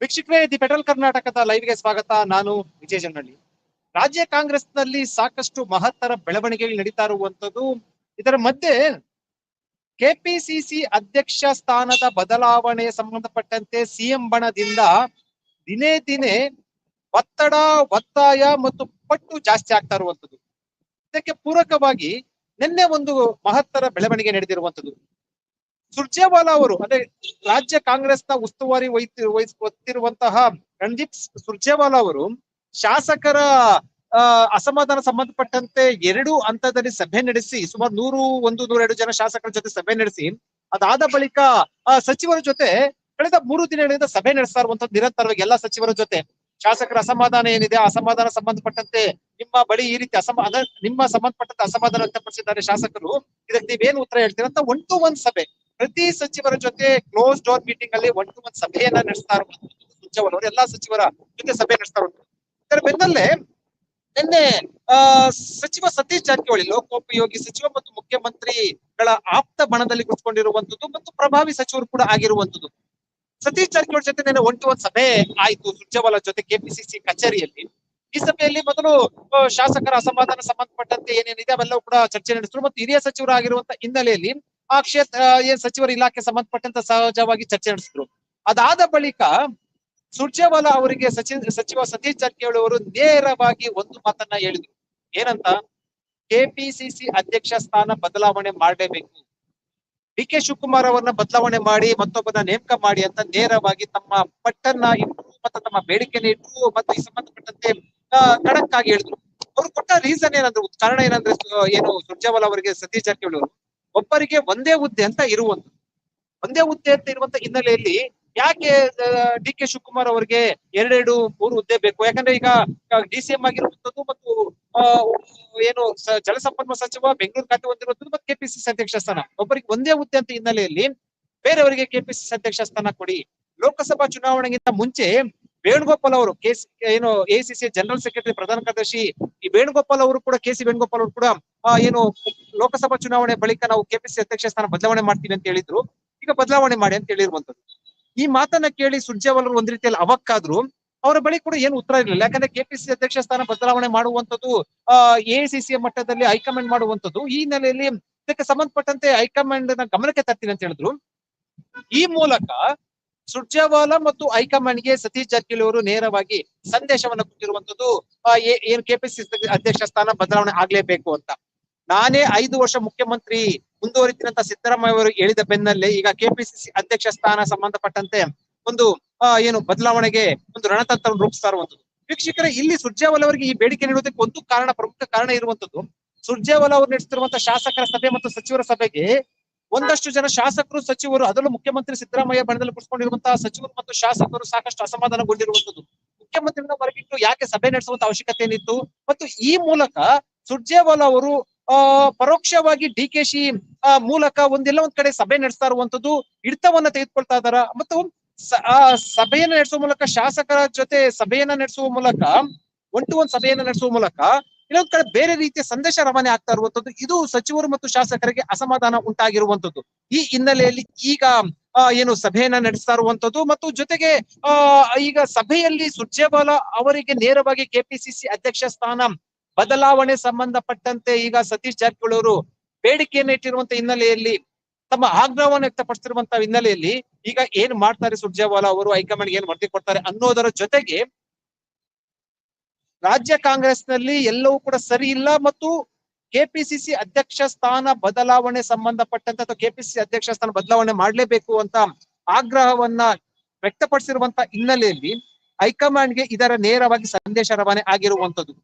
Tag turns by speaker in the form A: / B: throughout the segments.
A: ವೀಕ್ಷಕರೇ, the federal ಕರ್ನಾಟಕದ ಲೈವ್ಗೆ ಸ್ವಾಗತ. ನಾನು ವಿಜಯ ಜನ್ನಳ್ಳಿ ರಾಜ್ಯ ಕಾಂಗ್ರೆಸ್ನಲ್ಲಿ ಸಾಕಷ್ಟು ಮಹತ್ತರ ಬೆಳವಣಿಗೆಗಳು ನಡೀತಾ ಇರುವಂತದ್ದು ಇದರ ಮಧ್ಯೆ ಕೆಪಿಸಿಸಿ ಅಧ್ಯಕ್ಷ ಸ್ಥಾನದ ಬದಲಾವಣೆ ಸಂಬಂಧಪಟ್ಟಂತೆ ಸಿಎಂ ಬಣದಿಂದ ದಿನೇ ದಿನೇ ಒತ್ತಡ, ಒತ್ತಾಯ ಮತ್ತು ಪಟ್ಟು ಜಾಸ್ತಿ ಆಗ್ತಾ ಇರುವಂತದ್ದು ಇದಕ್ಕೆ ಪೂರಕವಾಗಿ ನಿನ್ನೆ ಒಂದು ಮಹತ್ತರ ಬೆಳವಣಿಗೆ ನಡೆದಿರುವಂತದ್ದು ಸುರ್ಜೇವಾಲಾ ಅವರು ಅಂದ್ರೆ ರಾಜ್ಯ ಕಾಂಗ್ರೆಸ್ನ ಉಸ್ತುವಾರಿ ವಹಿಸಿ ವಹಿಸ್ ರಣದೀಪ್ ಸುರ್ಜೇವಾಲಾ ಅವರು ಶಾಸಕರ ಅಸಮಾಧಾನ ಸಂಬಂಧಪಟ್ಟಂತೆ ಎರಡು ಹಂತದಲ್ಲಿ ಸಭೆ ನಡೆಸಿ, ಸುಮಾರು ನೂರು, ಒಂದು ನೂರೆರಡು ಜನ ಶಾಸಕರ ಜೊತೆ ಸಭೆ ನಡೆಸಿ, ಅದಾದ ಬಳಿಕ ಸಚಿವರ ಜೊತೆ ಕಳೆದ ಮೂರು ದಿನಗಳಿಂದ ಸಭೆ ನಡೆಸ್ತಾ ಇರುವಂತಹ ನಿರಂತರವಾಗಿ ಎಲ್ಲಾ ಸಚಿವರ ಜೊತೆ. ಶಾಸಕರ ಅಸಮಾಧಾನ ಏನಿದೆ ಅಸಮಾಧಾನ ಸಂಬಂಧಪಟ್ಟಂತೆ ನಿಮ್ಮ ಬಳಿ ಈ ರೀತಿ ಅಸಮಾಧಾನ ನಿಮ್ಮ ಸಂಬಂಧಪಟ್ಟಂತೆ ಅಸಮಾಧಾನ ವ್ಯಕ್ತಪಡಿಸಿದ್ದಾರೆ ಶಾಸಕರು. ಇದಕ್ಕೆ ನೀವೇನು ಉತ್ತರ ಹೇಳ್ತೀರಾ? ಅಂತ ಒನ್ ಟು ಒನ್ ಸಭೆ. ಪ್ರತಿ ಸಚಿವರ ಜೊತೆ ಕ್ಲೋಸ್ ಡೋರ್ ಮೀಟಿಂಗ್ ಅಲ್ಲಿ ಒನ್ ಟು ಒನ್ ಸಭೆಯನ್ನ ನಡೆಸ್ತಾ ಇರುವಂತದ್ದು ಸುರ್ಜೇವಾಲಾ ಅವರು ಎಲ್ಲಾ ಸಚಿವರ ಜೊತೆ ಸಭೆ ನಡೆಸ್ತಾ ಇರುವಂತದ್ದು ಇದರ ಬೆನ್ನಲ್ಲೇ ನಿನ್ನೆ, ಆ, ಸಚಿವ ಸತೀಶ್ ಜಾರಕಿಹೊಳಿ, ಲೋಕೋಪಯೋಗಿ ಸಚಿವ ಮತ್ತು ಮುಖ್ಯಮಂತ್ರಿಗಳ ಆಪ್ತ ಬಣದಲ್ಲಿ ಕುತ್ಕೊಂಡಿರುವಂತದ್ದು ಮತ್ತು ಪ್ರಭಾವಿ ಸಚಿವರು ಕೂಡ ಆಗಿರುವಂತದ್ದು. ಸತೀಶ್ ಜಾರಕಿಹೊಳಿ ಜೊತೆ ನಿನ್ನೆ ಒನ್ ಟು ಒನ್ ಸಭೆ ಆಯ್ತು. ಸುಜ್ಜವಾಲ ಜೊತೆ ಕೆಪಿಸಿಸಿ ಕಚೇರಿಯಲ್ಲಿ. ಈ ಸಭೆಯಲ್ಲಿ ಮೊದಲು ಶಾಸಕರ ಅಸಮಾಧಾನ ಸಂಬಂಧಪಟ್ಟಂತೆ ಏನೇನಿದೆ ಅವೆಲ್ಲವೂ ಕೂಡ ಚರ್ಚೆ ನಡೆಸಿದ್ರು. ಮತ್ತು ಹಿರಿಯ ಸಚಿವರು ಆಗಿರುವಂತಹ ಹಿನ್ನೆಲೆಯಲ್ಲಿ ಆ ಕ್ಷೇತ್ರ ಏನ್ ಸಚಿವರ ಇಲಾಖೆ ಸಂಬಂಧಪಟ್ಟಂತ ಸಹಜವಾಗಿ ಚರ್ಚೆ ನಡೆಸಿದ್ರು. ಅದಾದ ಬಳಿಕ ಸುರ್ಜೇವಾಲಾ ಅವರಿಗೆ ಸಚಿವ ಸಚಿವ ಸತೀಶ್ ಜಾರಕಿಹೊಳಿ ಅವರು ನೇರವಾಗಿ ಒಂದು ಮಾತನ್ನ ಹೇಳಿದ್ರು. ಏನಂತ? ಕೆಪಿಸಿಸಿ ಅಧ್ಯಕ್ಷ ಸ್ಥಾನ ಬದಲಾವಣೆ ಮಾಡಲೇಬೇಕು. ಡಿ ಕೆ ಶಿವಕುಮಾರ್ ಅವರನ್ನ ಬದಲಾವಣೆ ಮಾಡಿ, ಮತ್ತೊಬ್ಬನ ನೇಮಕ ಮಾಡಿ ಅಂತ ನೇರವಾಗಿ ತಮ್ಮ ಪಟ್ಟನ್ನ ಇಟ್ರು ಮತ್ತು ತಮ್ಮ ಬೇಡಿಕೆನ ಇಟ್ರು ಮತ್ತು ಈ ಸಂಬಂಧಪಟ್ಟಂತೆ ಖಡಕ್ ಆಗಿ ಹೇಳಿದ್ರು. ಅವ್ರು ಕೊಟ್ಟ ರೀಸನ್ ಏನಂದ್ರೆ? ಕಾರಣ ಏನಂದ್ರೆ ಏನು ಸುರ್ಜೇವಾಲಾ ಅವರಿಗೆ ಸತೀಶ್ ಜಾರಕಿಹೊಳಿ ಅವರು? ಒಬ್ಬರಿಗೆ ಒಂದೇ ಹುದ್ದೆ ಅಂತ ಇರುವಂತ ಒಂದೇ ಹುದ್ದೆ ಅಂತ ಇರುವಂತ ಹಿನ್ನೆಲೆಯಲ್ಲಿ ಯಾಕೆ ಡಿ ಕೆ ಶಿವಕುಮಾರ್ ಅವರಿಗೆ ಎರಡೆರಡು, ಮೂರು ಹುದ್ದೆ ಬೇಕು? ಯಾಕಂದ್ರೆ ಈಗ ಡಿ ಸಿ ಎಂ ಆಗಿರುವಂತದ್ದು ಮತ್ತು ಏನು ಜಲಸಂಪನ್ಮೂಲ ಸಚಿವ ಬೆಂಗಳೂರು ಖಾತೆ ಹೊಂದಿರುವಂತದ್ದು ಮತ್ತು ಕೆಪಿಸಿಸಿ ಅಧ್ಯಕ್ಷ ಸ್ಥಾನ. ಒಬ್ಬರಿಗೆ ಒಂದೇ ಹುದ್ದೆ ಅಂತ ಹಿನ್ನೆಲೆಯಲ್ಲಿ ಬೇರೆಯವರಿಗೆ ಕೆಪಿಸಿಸಿ ಅಧ್ಯಕ್ಷ ಸ್ಥಾನ ಕೊಡಿ. ಲೋಕಸಭಾ ಚುನಾವಣೆಗಿಂತ ಮುಂಚೆ ವೇಣುಗೋಪಾಲ್ ಅವರು, ಕೆಸಿ, ಏನು ಎಸಿಸಿ ಜನರಲ್ ಸೆಕ್ರೆಟರಿ ಪ್ರಧಾನ ಕಾರ್ಯದರ್ಶಿ ಈ ವೇಣುಗೋಪಾಲ್ ಅವರು ಕೂಡ, ಕೆ ಸಿ ವೇಣುಗೋಪಾಲ್ ಅವರು ಕೂಡ ಏನು, ಲೋಕಸಭಾ ಚುನಾವಣೆ ಬಳಿಕ ನಾವು ಕೆಪಿಸಿ ಅಧ್ಯಕ್ಷ ಸ್ಥಾನ ಬದಲಾವಣೆ ಮಾಡ್ತೀವಿ ಅಂತ ಹೇಳಿದ್ರು. ಈಗ ಬದಲಾವಣೆ ಮಾಡಿ ಅಂತ ಹೇಳಿರುವಂತದ್ದು ಈ ಮಾತನ್ನ ಕೇಳಿ ಸುರ್ಜೇವಾಲ್ ಅವರು ಒಂದ್ ರೀತಿಯಲ್ಲಿ ಅವಕ್ಕಾದ್ರು, ಅವರ ಬಳಿ ಕೂಡ ಏನು ಉತ್ತರ ಇರಲಿಲ್ಲ. ಯಾಕಂದ್ರೆ ಕೆಪಿಸಿ ಅಧ್ಯಕ್ಷ ಸ್ಥಾನ ಬದಲಾವಣೆ ಮಾಡುವಂತದ್ದು ಎಐಸಿಸಿ ಮಟ್ಟದಲ್ಲಿ ಹೈಕಮಾಂಡ್ ಮಾಡುವಂತದ್ದು ಈ ಹಿನ್ನೆಲೆಯಲ್ಲಿ ಇದಕ್ಕೆ ಸಂಬಂಧಪಟ್ಟಂತೆ ಹೈಕಮಾಂಡ್ನ ಗಮನಕ್ಕೆ ತರ್ತೀನಿ ಅಂತ ಹೇಳಿದ್ರು. ಈ ಮೂಲಕ ಸುರ್ಜೇವಾಲಾ ಮತ್ತು ಹೈಕಮಾಂಡ್ಗೆ ಸತೀಶ್ ಜಾರಕಿಹೊಳಿ ಅವರು ನೇರವಾಗಿ ಸಂದೇಶವನ್ನು ಕೊಟ್ಟಿರುವಂತದ್ದು ಏನು ಕೆಪಿಸಿಸಿ ಅಧ್ಯಕ್ಷ ಸ್ಥಾನ ಬದಲಾವಣೆ ಆಗ್ಲೇಬೇಕು ಅಂತ. ನಾನೇ ಐದು ವರ್ಷ ಮುಖ್ಯಮಂತ್ರಿ ಮುಂದುವರಿತೀನಂತ ಸಿದ್ದರಾಮಯ್ಯ ಅವರು ಹೇಳಿದ ಬೆನ್ನಲ್ಲೇ ಈಗ ಕೆಪಿಸಿಸಿ ಅಧ್ಯಕ್ಷ ಸ್ಥಾನ ಸಂಬಂಧಪಟ್ಟಂತೆ ಒಂದು ಏನು ಬದಲಾವಣೆಗೆ ಒಂದು ರಣತಂತ್ರ ರೂಪಿಸ್ತಾ ಇರುವಂತದ್ದು ವೀಕ್ಷಕರೇ, ಇಲ್ಲಿ ಸುರ್ಜೇವಾಲ ಅವರಿಗೆ ಈ ಬೇಡಿಕೆ ನೀಡುವುದಕ್ಕೆ ಒಂದು ಕಾರಣ ಪ್ರಮುಖ ಕಾರಣ ಇರುವಂತದ್ದು ಸುರ್ಜೇವಾಲ ಅವರು ನಡೆಸುತ್ತಿರುವಂತಹ ಶಾಸಕರ ಸಭೆ ಮತ್ತು ಸಚಿವರ ಸಭೆಗೆ ಒಂದಷ್ಟು ಜನ ಶಾಸಕರು, ಸಚಿವರು, ಅದರಲ್ಲೂ ಮುಖ್ಯಮಂತ್ರಿ ಸಿದ್ದರಾಮಯ್ಯ ಬಣದಲ್ಲಿ ಕುಳಿತುಕೊಂಡಿರುವಂತಹ ಸಚಿವರು ಮತ್ತು ಶಾಸಕರು ಸಾಕಷ್ಟು ಅಸಮಾಧಾನಗೊಂಡಿರುವಂತದ್ದು ಮುಖ್ಯಮಂತ್ರಿನ ಹೊರಗಿಟ್ಟು ಯಾಕೆ ಸಭೆ ನಡೆಸುವಂತ ಅವಶ್ಯಕತೆ ಏನಿತ್ತು? ಮತ್ತು ಈ ಮೂಲಕ ಸುರ್ಜೇವಾಲಾ ಅವರು, ಆ, ಪರೋಕ್ಷವಾಗಿ ಡಿ ಕೆ ಶಿ ಮೂಲಕ ಒಂದೆಲ್ಲ, ಒಂದ್ ಕಡೆ ಸಭೆ ನಡೆಸ್ತಾ ಇರುವಂತದ್ದು ಹಿಡಿತವನ್ನ ತೆಗೆದುಕೊಳ್ತಾ ಇದಾರ ಮತ್ತು ಆ, ಸಭೆಯನ್ನ ನಡೆಸುವ ಮೂಲಕ ಶಾಸಕರ ಜೊತೆ ಸಭೆಯನ್ನ ನಡೆಸುವ ಮೂಲಕ ಒನ್ ಟು ಒನ್ ಸಭೆಯನ್ನ ನಡೆಸುವ ಮೂಲಕ ಇನ್ನೊಂದ್ ಕಡೆ ಬೇರೆ ರೀತಿಯ ಸಂದೇಶ ರವಾನೆ ಆಗ್ತಾ ಇರುವಂತದ್ದು, ಇದು ಸಚಿವರು ಮತ್ತು ಶಾಸಕರಿಗೆ ಅಸಮಾಧಾನ ಉಂಟಾಗಿರುವಂತದ್ದು. ಈ ಹಿನ್ನೆಲೆಯಲ್ಲಿ ಈಗ ಏನು ಸಭೆಯನ್ನ ನಡೆಸ್ತಾ ಇರುವಂತದ್ದು ಮತ್ತು ಜೊತೆಗೆ ಈಗ ಸಭೆಯಲ್ಲಿ ಸುರ್ಜೇವಾಲ ಅವರಿಗೆ ನೇರವಾಗಿ ಕೆಪಿಸಿಸಿ ಅಧ್ಯಕ್ಷ ಸ್ಥಾನ ಬದಲಾವಣೆ ಸಂಬಂಧಪಟ್ಟಂತೆ ಈಗ ಸತೀಶ್ ಜಾರಕಿಹೊಳಿ ಅವರು ಬೇಡಿಕೆಯನ್ನು ಇಟ್ಟಿರುವಂತ ಹಿನ್ನೆಲೆಯಲ್ಲಿ, ತಮ್ಮ ಆಗ್ರಹವನ್ನು ವ್ಯಕ್ತಪಡಿಸಿರುವಂತಹ ಹಿನ್ನೆಲೆಯಲ್ಲಿ ಈಗ ಏನ್ ಮಾಡ್ತಾರೆ ಸುರ್ಜೇವಾಲಾ ಅವರು ಹೈಕಮಾಂಡ್ ಏನ್ ವರದಿ ಕೊಡ್ತಾರೆ ಅನ್ನೋದರ ಜೊತೆಗೆ ರಾಜ್ಯ ಕಾಂಗ್ರೆಸ್ನಲ್ಲಿ ಎಲ್ಲವೂ ಕೂಡ ಸರಿ ಇಲ್ಲ ಮತ್ತು ಕೆಪಿಸಿಸಿ ಅಧ್ಯಕ್ಷ ಸ್ಥಾನ ಬದಲಾವಣೆ ಸಂಬಂಧಪಟ್ಟಂತೆ ಅಥವಾ ಕೆಪಿಸಿಸಿ ಅಧ್ಯಕ್ಷ ಸ್ಥಾನ ಬದಲಾವಣೆ ಮಾಡಲೇಬೇಕು ಅಂತ ಆಗ್ರಹವನ್ನ ವ್ಯಕ್ತಪಡಿಸಿರುವಂತ ಹಿನ್ನೆಲೆಯಲ್ಲಿ ಹೈಕಮಾಂಡ್ಗೆ ಇದರ ನೇರವಾಗಿ ಸಂದೇಶ ರವಾನೆ ಆಗಿರುವಂತದ್ದು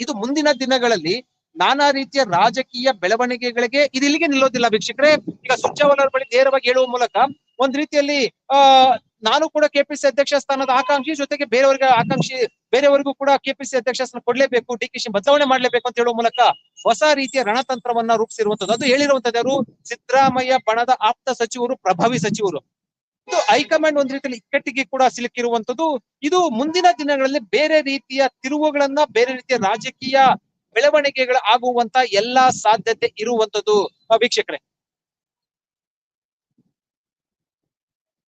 A: ಇದು ಮುಂದಿನ ದಿನಗಳಲ್ಲಿ ನಾನಾ ರೀತಿಯ ರಾಜಕೀಯ ಬೆಳವಣಿಗೆಗಳಿಗೆ ಇದು ಇಲ್ಲಿಗೆ ನಿಲ್ಲೋದಿಲ್ಲ ವೀಕ್ಷಕರೇ. ಈಗ ಸುರ್ಜೇವಾಲಾ ಬಳಿ ನೇರವಾಗಿ ಹೇಳುವ ಮೂಲಕ ಒಂದ್ ರೀತಿಯಲ್ಲಿ, ಆ ನಾನು ಕೂಡ ಕೆಪಿಸಿ ಅಧ್ಯಕ್ಷ ಸ್ಥಾನದ ಆಕಾಂಕ್ಷಿ, ಜೊತೆಗೆ ಬೇರೆಯವರಿಗೆ ಆಕಾಂಕ್ಷಿ, ಬೇರೆಯವರಿಗೂ ಕೂಡ ಕೆಪಿಸಿ ಅಧ್ಯಕ್ಷ ಸ್ಥಾನ ಕೊಡ್ಲೇಬೇಕು, ಡಿ ಕೆ ಶಿ ಬದಲಾವಣೆ ಮಾಡ್ಲೇಬೇಕು ಅಂತ ಹೇಳುವ ಮೂಲಕ ಹೊಸ ರೀತಿಯ ರಣತಂತ್ರವನ್ನ ರೂಪಿಸಿರುವಂತದ್ದು. ಅದು ಹೇಳಿರುವಂತದ್ದು ಸಿದ್ದರಾಮಯ್ಯ ಬಣದ ಆಪ್ತ ಸಚಿವರು, ಪ್ರಭಾವಿ ಸಚಿವರು. ಇದು ಹೈಕಮಾಂಡ್ ಒಂದ್ ರೀತಿಯಲ್ಲಿ ಇಕ್ಕಟ್ಟಿಗೆ ಕೂಡ ಸಿಲುಕಿರುವಂತದ್ದು. ಇದು ಮುಂದಿನ ದಿನಗಳಲ್ಲಿ ಬೇರೆ ರೀತಿಯ ತಿರುವುಗಳನ್ನ, ಬೇರೆ ರೀತಿಯ ರಾಜಕೀಯ ಬೆಳವಣಿಗೆಗಳ ಆಗುವಂತ ಎಲ್ಲಾ ಸಾಧ್ಯತೆ ಇರುವಂತದ್ದು. ವೀಕ್ಷಕರೇ.